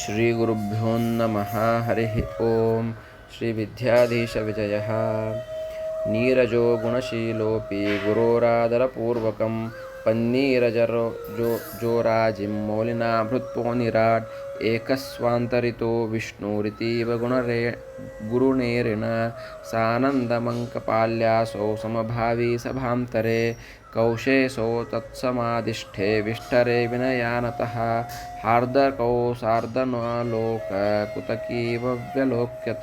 श्रीगुरुभ्यो नमः। हरिः ॐ श्रीविद्याधीशविजयः नीरजो गुणशीलोऽपि गुरोरादरपूर्वकं पन्नीरजरो जो जोराजिं मौलिना भृत्पोनिराट् एकस्वान्तरितो विष्णुरितीव गुणरे गुरुणेरिण सानन्दमङ्कपाल्यासौ समभावी सभान्तरे कौशेशो तत्समाधिष्ठे विष्ठरे विनयानतः। हार्दकौ सार्धनालोककुतकीव व्यलोक्यत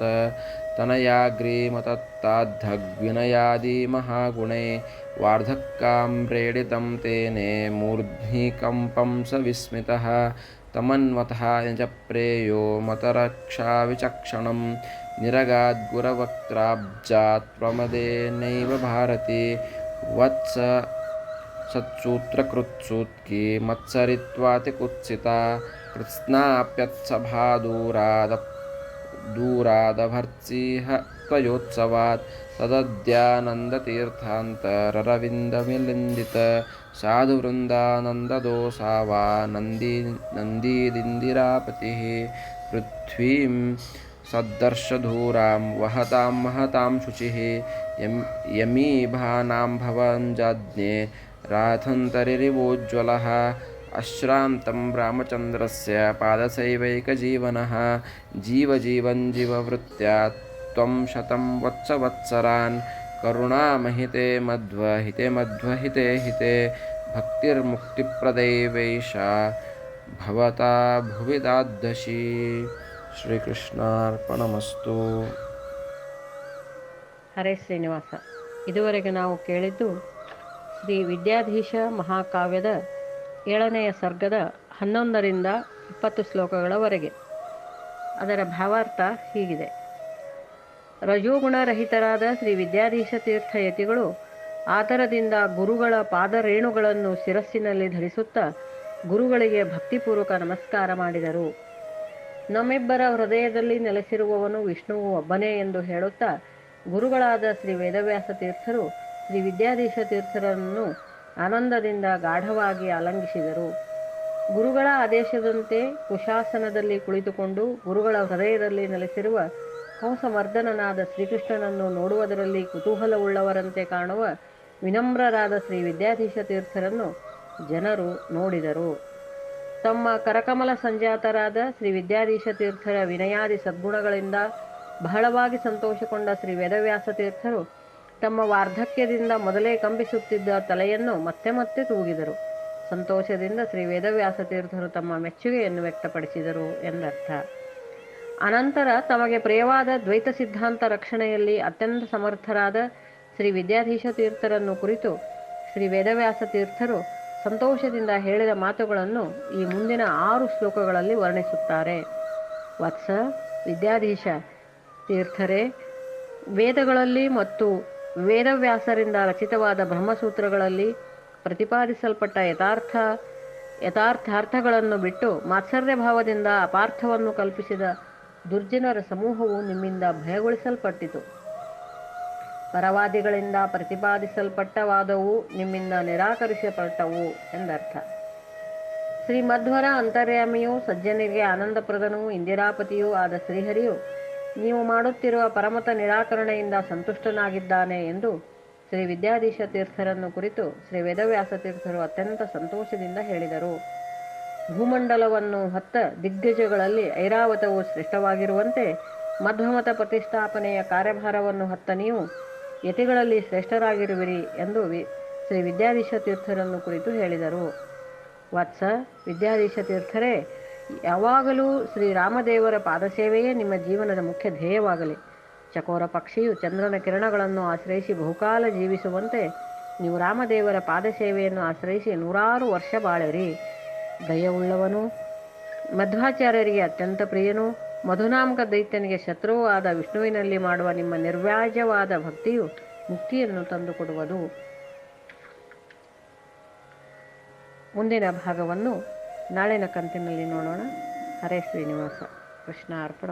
तनयाग्रीमतत्ताद्धग्विनयादिमहागुणे वार्धक्काम्रेडितं तेने मूर्ध्निकम्पं स विस्मितः। तमन्वतः निजप्रेयो मतरक्षाविचक्षणं। निरगाद्गुरवक्त्राब्जात् प्रमदेनैव भारती। वत्स సత్సూత్రకృత్సూత్కి మత్సరిత్వాతి కుత్సిత కృత్స్నాప్యత్సభా దూరాద దూరాదభర్త్సీహ త్వయోత్సవాత్ తదద్యానందతీర్థాంతరరవిందమిలిందిత సాధువృందానందదోషావా నందీ నందీదిందిరాపతి పృథ్వీం సద్దర్శధూరాం వహతాం మహతాం శుచిः యమీభానాం భవంజాజ్ఞే राथन्तरिरिवोज्ज्वलः अश्रान्तं रामचन्द्रस्य पादसैवैकजीवनः जीवजीवन् जीववृत्त्या त्वं शतं वत्सवत्सरान् करुणामहिते मध्वहिते मध्वहिते हिते भक्तिर्मुक्तिप्रदैवैषा भवता भुवि दाद्धशी ಶ್ರೀಕೃಷ್ಣಾರ್ಪಣಮಸ್ತು ಹರೇ ಶ್ರೀನಿವಾಸ ಇದುವರೆಗೆ ನಾವು ಕೇಳಿದ್ದು ಶ್ರೀ ವಿದ್ಯಾಧೀಶ ಮಹಾಕಾವ್ಯದ ಏಳನೆಯ ಸರ್ಗದ ಹನ್ನೊಂದರಿಂದ ಇಪ್ಪತ್ತು ಶ್ಲೋಕಗಳವರೆಗೆ. ಅದರ ಭಾವಾರ್ಥ ಹೀಗಿದೆ. ರಜೋಗುಣರಹಿತರಾದ ಶ್ರೀ ವಿದ್ಯಾಧೀಶ ತೀರ್ಥ ಯತಿಗಳು ಆತರದಿಂದ ಗುರುಗಳ ಪಾದರೇಣುಗಳನ್ನು ಶಿರಸ್ಸಿನಲ್ಲಿ ಧರಿಸುತ್ತಾ ಗುರುಗಳಿಗೆ ಭಕ್ತಿಪೂರ್ವಕ ನಮಸ್ಕಾರ ಮಾಡಿದರು. ನಮ್ಮಿಬ್ಬರ ಹೃದಯದಲ್ಲಿ ನೆಲೆಸಿರುವವನು ವಿಷ್ಣುವು ಒಬ್ಬನೇ ಎಂದು ಹೇಳುತ್ತಾ ಗುರುಗಳಾದ ಶ್ರೀ ವೇದವ್ಯಾಸ ತೀರ್ಥರು ಶ್ರೀ ವಿದ್ಯಾಧೀಶ ತೀರ್ಥರನ್ನು ಆನಂದದಿಂದ ಗಾಢವಾಗಿ ಆಲಂಗಿಸಿದರು. ಗುರುಗಳ ಆದೇಶದಂತೆ ಕುಶಾಸನದಲ್ಲಿ ಕುಳಿತುಕೊಂಡು ಗುರುಗಳ ಹೃದಯದಲ್ಲಿ ನೆಲೆಸಿರುವ ಹಂಸಮರ್ದನನಾದ ಶ್ರೀಕೃಷ್ಣನನ್ನು ನೋಡುವುದರಲ್ಲಿ ಕುತೂಹಲವುಳ್ಳವರಂತೆ ಕಾಣುವ ವಿನಮ್ರರಾದ ಶ್ರೀ ವಿದ್ಯಾಧೀಶ ತೀರ್ಥರನ್ನು ಜನರು ನೋಡಿದರು. ತಮ್ಮ ಕರಕಮಲ ಸಂಜಾತರಾದ ಶ್ರೀ ವಿದ್ಯಾಧೀಶ ತೀರ್ಥರ ವಿನಯಾದಿ ಸದ್ಗುಣಗಳಿಂದ ಬಹಳವಾಗಿ ಸಂತೋಷಗೊಂಡ ಶ್ರೀ ವೇದವ್ಯಾಸ ತೀರ್ಥರು ತಮ್ಮ ವಾರ್ಧಕ್ಯದಿಂದ ಮೊದಲೇ ಕಂಬಿಸುತ್ತಿದ್ದ ತಲೆಯನ್ನು ಮತ್ತೆ ಮತ್ತೆ ತೂಗಿದರು. ಸಂತೋಷದಿಂದ ಶ್ರೀ ವೇದವ್ಯಾಸ ತೀರ್ಥರು ತಮ್ಮ ಮೆಚ್ಚುಗೆಯನ್ನು ವ್ಯಕ್ತಪಡಿಸಿದರು ಎಂದರ್ಥ. ಅನಂತರ ತಮಗೆ ಪ್ರಿಯವಾದ ದ್ವೈತ ಸಿದ್ಧಾಂತ ರಕ್ಷಣೆಯಲ್ಲಿ ಅತ್ಯಂತ ಸಮರ್ಥರಾದ ಶ್ರೀ ವಿದ್ಯಾಧೀಶ ತೀರ್ಥರನ್ನು ಕುರಿತು ಶ್ರೀ ವೇದವ್ಯಾಸ ತೀರ್ಥರು ಸಂತೋಷದಿಂದ ಹೇಳಿದ ಮಾತುಗಳನ್ನು ಈ ಮುಂದಿನ ಆರು ಶ್ಲೋಕಗಳಲ್ಲಿ ವರ್ಣಿಸುತ್ತಾರೆ. ವತ್ಸ ವಿದ್ಯಾಧೀಶ ತೀರ್ಥರೇ, ವೇದಗಳಲ್ಲಿ ಮತ್ತು ವೇದವ್ಯಾಸರಿಂದ ರಚಿತವಾದ ಬ್ರಹ್ಮಸೂತ್ರಗಳಲ್ಲಿ ಪ್ರತಿಪಾದಿಸಲ್ಪಟ್ಟ ಯಥಾರ್ಥ, ಯಥಾರ್ಥಾರ್ಥಗಳನ್ನು ಬಿಟ್ಟು ಮಾತ್ಸರ್ಯ ಭಾವದಿಂದ ಅಪಾರ್ಥವನ್ನು ಕಲ್ಪಿಸಿದ ದುರ್ಜನರ ಸಮೂಹವು ನಿಮ್ಮಿಂದ ಭಯಗೊಳಿಸಲ್ಪಟ್ಟಿತು. ಪರವಾದಿಗಳಿಂದ ಪ್ರತಿಪಾದಿಸಲ್ಪಟ್ಟವಾದವು ನಿಮ್ಮಿಂದ ನಿರಾಕರಿಸಲ್ಪಟ್ಟವು ಎಂದರ್ಥ. ಶ್ರೀ ಮಧ್ವರ ಅಂತರ್ಯಾಮಿಯೂ, ಸಜ್ಜನಿಗೆ ಆನಂದಪ್ರದನೂ, ಇಂದಿರಾಪತಿಯೂ ಆದ ಶ್ರೀಹರಿಯು ನೀವು ಮಾಡುತ್ತಿರುವ ಪರಮತ ನಿರಾಕರಣೆಯಿಂದ ಸಂತುಷ್ಟನಾಗಿದ್ದಾನೆ ಎಂದು ಶ್ರೀ ವಿದ್ಯಾಧೀಶ ತೀರ್ಥರನ್ನು ಕುರಿತು ಶ್ರೀ ವೇದವ್ಯಾಸ ತೀರ್ಥರು ಅತ್ಯಂತ ಸಂತೋಷದಿಂದ ಹೇಳಿದರು. ಭೂಮಂಡಲವನ್ನು ಹತ್ತ ದಿಗ್ಗಜಗಳಲ್ಲಿ ಐರಾವತವು ಶ್ರೇಷ್ಠವಾಗಿರುವಂತೆ ಮಧ್ವಮತ ಪ್ರತಿಷ್ಠಾಪನೆಯ ಕಾರ್ಯಭಾರವನ್ನು ಹತ್ತ ನೀವು ಯತಿಗಳಲ್ಲಿ ಶ್ರೇಷ್ಠರಾಗಿರುವಿರಿ ಎಂದು ವಿ ಶ್ರೀ ವಿದ್ಯಾಧೀಶ ತೀರ್ಥರನ್ನು ಕುರಿತು ಹೇಳಿದರು. ವತ್ಸ, ವಿದ್ಯಾಧೀಶ ತೀರ್ಥರೇ ಯಾವಾಗಲೂ ಶ್ರೀರಾಮದೇವರ ಪಾದಸೇವೆಯೇ ನಿಮ್ಮ ಜೀವನದ ಮುಖ್ಯ ಧ್ಯೇಯವಾಗಲಿ. ಚಕೋರ ಪಕ್ಷಿಯು ಚಂದ್ರನ ಕಿರಣಗಳನ್ನು ಆಶ್ರಯಿಸಿ ಬಹುಕಾಲ ಜೀವಿಸುವಂತೆ ನೀವು ರಾಮದೇವರ ಪಾದಸೇವೆಯನ್ನು ಆಶ್ರಯಿಸಿ ನೂರಾರು ವರ್ಷ ಬಾಳಿರಿ. ದಯವುಳ್ಳವನು ಮಧ್ವಾಚಾರ್ಯರಿಗೆ ಅತ್ಯಂತ ಪ್ರಿಯನು, ಮಧುನಾಮಕ ದೈತ್ಯನಿಗೆ ಶತ್ರುವೂ ಆದ ವಿಷ್ಣುವಿನಲ್ಲಿ ಮಾಡುವ ನಿಮ್ಮ ನಿರ್ವ್ಯಾಜವಾದ ಭಕ್ತಿಯು ಮುಕ್ತಿಯನ್ನು ತಂದುಕೊಡುವುದು. ಮುಂದಿನ ಭಾಗವನ್ನು ನಾಳಿನ ಕಂತಿನಲ್ಲಿ ನೋಡೋಣ. ಹರೇ ಶ್ರೀನಿವಾಸ. ಕೃಷ್ಣ ಅರ್ಪಣ